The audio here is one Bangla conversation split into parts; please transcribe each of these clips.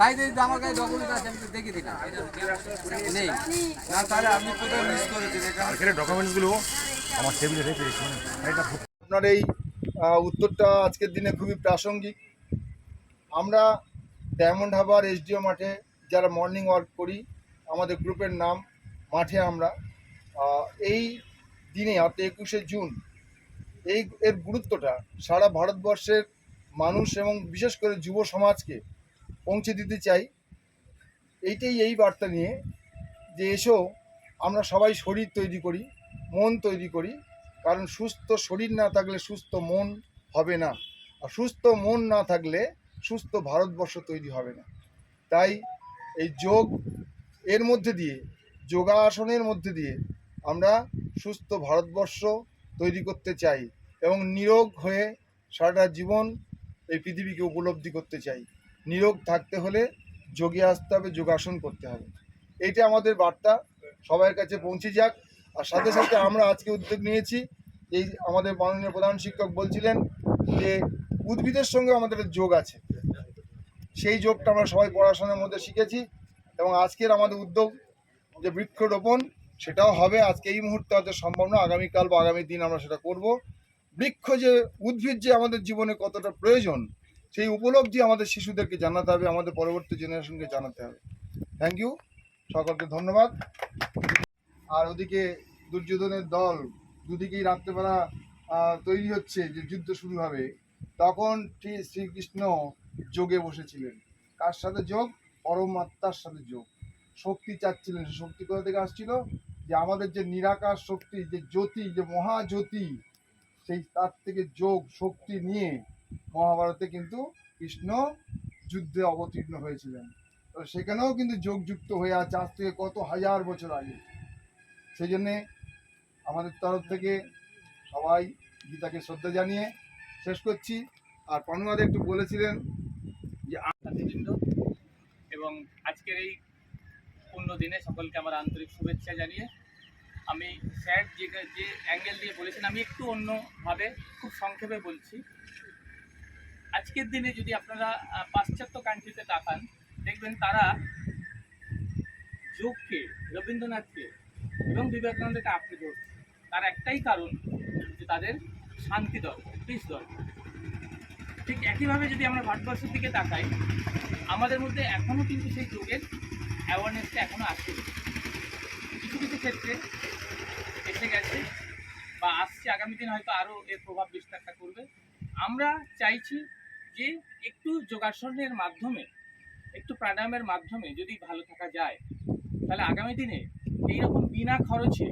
যদি আমার কাছে ডকুমেন্ট আছে আমি দেখে দিলাম। নেই। না তাহলে আপনি কোথাও মিস করেছেন? এখানে ডকুমেন্টসগুলো আমার টেবিলে রেখে দিয়েছি মানে আপনার এই উত্তরটা আজকের দিনে খুবই প্রাসঙ্গিক। আমরা ডায়মন্ড হারবার এসডিও মাঠে যারা মর্নিং ওয়াক করি আমাদের গ্রুপের নাম মাঠে আমরা এই দিনে অর্থাৎ একুশে জুন এই এর গুরুত্বটা সারা ভারতবর্ষের মানুষ এবং বিশেষ করে যুব সমাজকে পৌঁছে দিতে চাই। এইটাই এই বার্তা নিয়ে যে এসো, আমরা সবাই শরীর তৈরি করি, মন তৈরি করি, কারণ সুস্থ শরীর না থাকলে সুস্থ মন হবে না। আর সুস্থ মন না থাকলে সুস্থ ভারতবর্ষ তৈরি হবে না। তাই এই যোগ এর মধ্যে দিয়ে, যোগাসনের মধ্যে দিয়ে আমরা সুস্থ ভারতবর্ষ তৈরি করতে চাই এবং নিরোগ হয়ে সারাটা জীবন এই পৃথিবীকে উপলব্ধি করতে চাই। নিরোগ থাকতে হলে যোগে আসতে হবে, যোগাসন করতে হবে। এইটা আমাদের বার্তা। সবার কাছে পৌঁছে যাক। আর সাথে সাথে আমরা আজকে উদ্যোগ নিয়েছি, এই আমাদের মাননীয় প্রধান শিক্ষক বলছিলেন যে, উদ্ভিদের সঙ্গে আমাদের যোগ আছে। সেই যোগটা আমরা সবাই পড়াশোনার মধ্যে শিখেছি এবং আজকের আমাদের উদ্যোগ যে বৃক্ষরোপণ, সেটাও হবে। আজকে এই মুহূর্তে হয়তো সম্ভব না আগামীকাল বা আগামী দিন আমরা সেটা করব। বৃক্ষ যে, উদ্ভিদ যে আমাদের জীবনে কতটা প্রয়োজন সেই উপলব্ধি আমাদের শিশুদেরকে জানাতে হবে, আমাদের পরবর্তী জেনারেশনকে জানাতে হবে। থ্যাংক ইউ সকলকে ধন্যবাদ। আর ওদিকে দুর্যোধনের দল দুদিকেই রাত্রেবেলা তৈরি হচ্ছে যে যুদ্ধ শুরু হবে। তখন শ্রী- শ্রীকৃষ্ণ যোগে বসেছিলেন। কার সাথে যোগ? পরমাত্মার সাথে যোগ। শক্তি চাচ্ছিলেন, সে শক্তি কোথা থেকে আসছিল? যে আমাদের যে নিরাকার শক্তি, যে জ্যোতি, যে মহাজ্যোতি, সেই তার থেকে যোগ, শক্তি নিয়ে মহাভারতে কিন্তু কৃষ্ণ যুদ্ধে অবতীর্ণ হয়েছিলেন। তো সেখানেও কিন্তু যোগযুক্ত হয়ে আছে আজ থেকে কত হাজার বছর আগে। সেই জন্যে আমাদের তরফ থেকে সবাই গীতাকে শ্রদ্ধা জানিয়ে শেষ করছি। আর পানুয়াদা একটু বলেছিলেন যে এবং আজকের এই পূর্ণ দিনে সকলকে আমার আন্তরিক শুভেচ্ছা জানিয়ে আমি স্যার যে যে অ্যাঙ্গেল দিয়ে বলেছেন, আমি একটু অন্যভাবে, খুব সংক্ষেপে বলছি। আজকের দিনে যদি আপনারা পাশ্চাত্য কান্ট্রিতে তাকান, দেখবেন তারা যোগকে, রবীন্দ্রনাথকে এবং বিবেকানন্দকে আঁকড়ে ধরছে। তার একটাই কারণ যে তাদের শান্তি দরকার পিস দরকার। ঠিক একইভাবে যদি আমরা ভারতবর্ষের দিকে তাকাই, আমাদের মধ্যে এখনও কিন্তু সেই যোগের অ্যাওয়ারনেসটা এখনও আসেনি। কিছু কিছু ক্ষেত্রে এসে গেছে বা আসছে, আগামী দিন হয়তো আরও এর প্রভাব বিস্তারটা করবে। আমরা চাইছি যে একটু যোগাসনের মাধ্যমে, একটু প্রাণায়ামের মাধ্যমে যদি ভালো থাকা যায়, তাহলে আগামী দিনে এইরকম বিনা খরচে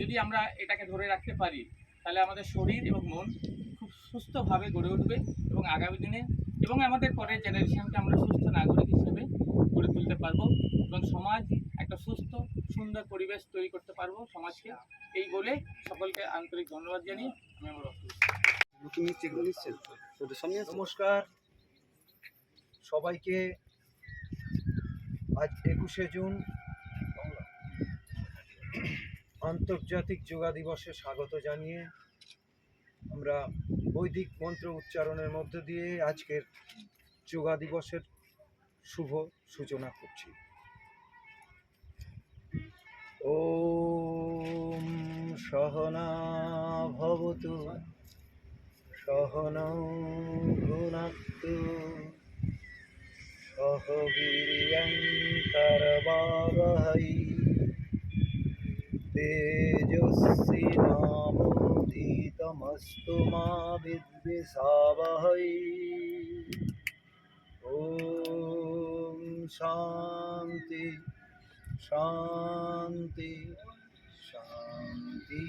যদি আমরা এটাকে ধরে রাখতে পারি, তাহলে আমাদের শরীর এবং মন খুব সুস্থভাবে গড়ে উঠবে এবং আগামী দিনে এবং আমাদের পরের জেনারেশনকে আমরা সুস্থ নাগরিক হিসেবে গড়ে তুলতে পারব এবং সমাজ একটা সুস্থ, সুন্দর পরিবেশ তৈরি করতে পারব সমাজকে। এই বলে সকলকে আন্তরিক ধন্যবাদ জানিয়ে আমি আমার নমস্কার। সবাইকে আজ একুশে জুন আন্তর্জাতিক যোগা দিবসে স্বাগত জানিয়ে আমরা বৈদিক মন্ত্র উচ্চারণের মধ্য দিয়ে আজকের যোগা দিবসের শুভ সূচনা করছি। ও সহনা ভবতু সহনৌ ভুনাক্তু সহ বীর্যঙ্করবাবহৈ তেজস্বী নামোদিতমস্তু মা বিদ্বিষাবহৈ। ওম শান্তি শান্তি শান্তি।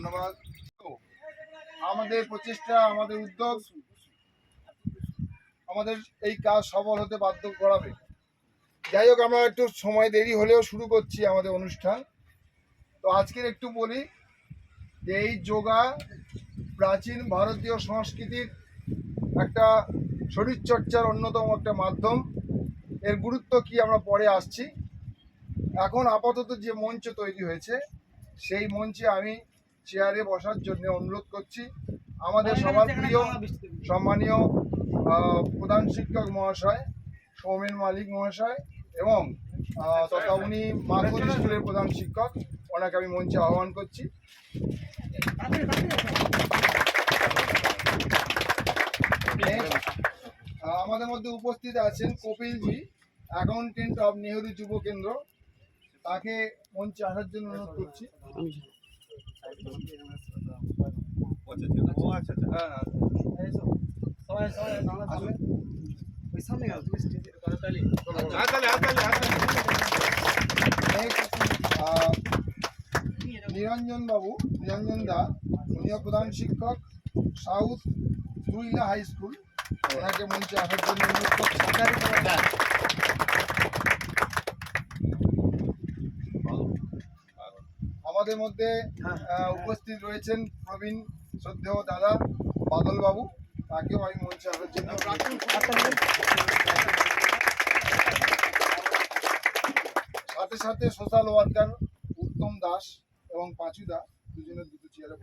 ধন্যবাদ। আমাদের প্রচেষ্টা, আমাদের উদ্যোগ, আমাদের এই কাজ সফল হতে বাধ্য করাবে। যাই হোক, আমরা একটু সময় দেরি হলেও শুরু করছি আমাদের অনুষ্ঠান। তো আজকের একটু বলি যে, এই যোগা প্রাচীন ভারতীয় সংস্কৃতির একটা শরীরচর্চার অন্যতম একটা মাধ্যম। এর গুরুত্ব কি আমরা পরে আসছি। এখন আপাতত যে মঞ্চ তৈরি হয়েছে, সেই মঞ্চে আমি চেয়ারে বসার জন্য অনুরোধ করছি। আমাদের সবার প্রিয় সম্মানীয় প্রধান শিক্ষক মহাশয় সৌমেন মালিক মহাশয় এবং তথা উনি মাধ্যমিক স্কুলের প্রধান শিক্ষক ওনাকে আমি মঞ্চে আহ্বান করছি। আমাদের মধ্যে উপস্থিত আছেন কপিলজি অ্যাকাউন্টেন্ট অফ নেহরু যুব কেন্দ্র। তাকে মঞ্চে আসার জন্য অনুরোধ করছি। নিরঞ্জন বাবু নিরঞ্জন দা, উনিও প্রধান শিক্ষক, সাউথ দুইলা হাই স্কুল। ওনাকে মঞ্চে আসার জন্য অনুরোধ আমাদের মধ্যে উপস্থিত রয়েছেন প্রবীণ শ্রদ্ধেয় দাদা বাদলবাবু। তাকেও আমি মঞ্চে আসার জন্য সাথে সাথে সোশ্যাল ওয়ার্কার উত্তম দাস এবং পাঁচু দা। দুজনের দুটো চেয়ারে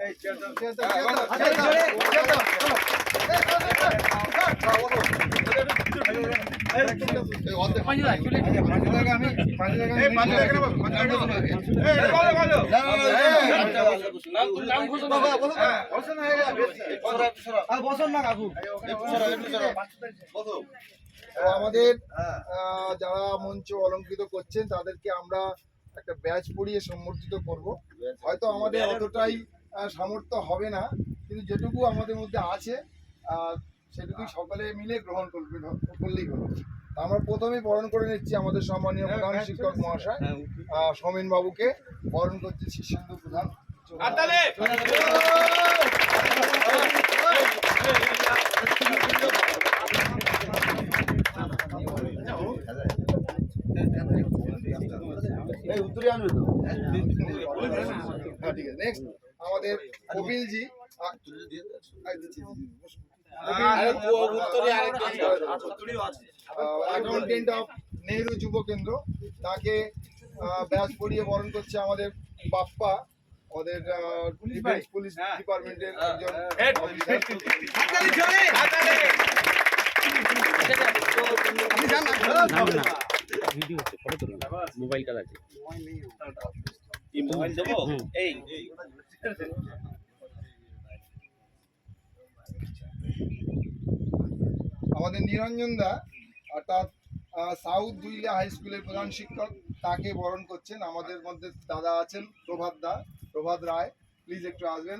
আমাদের যারা মঞ্চ অলঙ্কৃত করছেন তাদেরকে আমরা একটা ব্যাচ পড়িয়ে সম্বর্ধিত করব। হয়তো আমাদের অতটাই সামর্থ্য হবে না কিন্তু যেটুকু আমাদের মধ্যে আছে সেটুকুই সকলে মিলে গ্রহণ করবে করলেই হলো তা আমরা প্রথমেই বরণ করে নিচ্ছি আমাদের সম্মানীয় প্রধান শিক্ষক মহাশয়। আহ, সৌমেন বাবুকে বরণ করছি শীর্ষেন্দু প্রধান। হ্যাঁ ঠিক আছে। নেক্সট আমাদের কপিলজি। অ্যাকাউন্টেন্ট অফ নেহরু যুব কেন্দ্র। তাকে ব্যাচ পরিয়ে বরণ করছে আমাদের বাপ্পা। আমাদের ডিফেন্স পুলিশ ডিপার্টমেন্টের একজন আমাদের নিরঞ্জন দা অর্থাৎ আহ, সাউথ দুইলা হাই স্কুলের প্রধান শিক্ষক তাকে বরণ করছেন। আমাদের মধ্যে দাদা আছেন প্রভাত দা প্রভাত রায়। প্লিজ একটু আসবেন।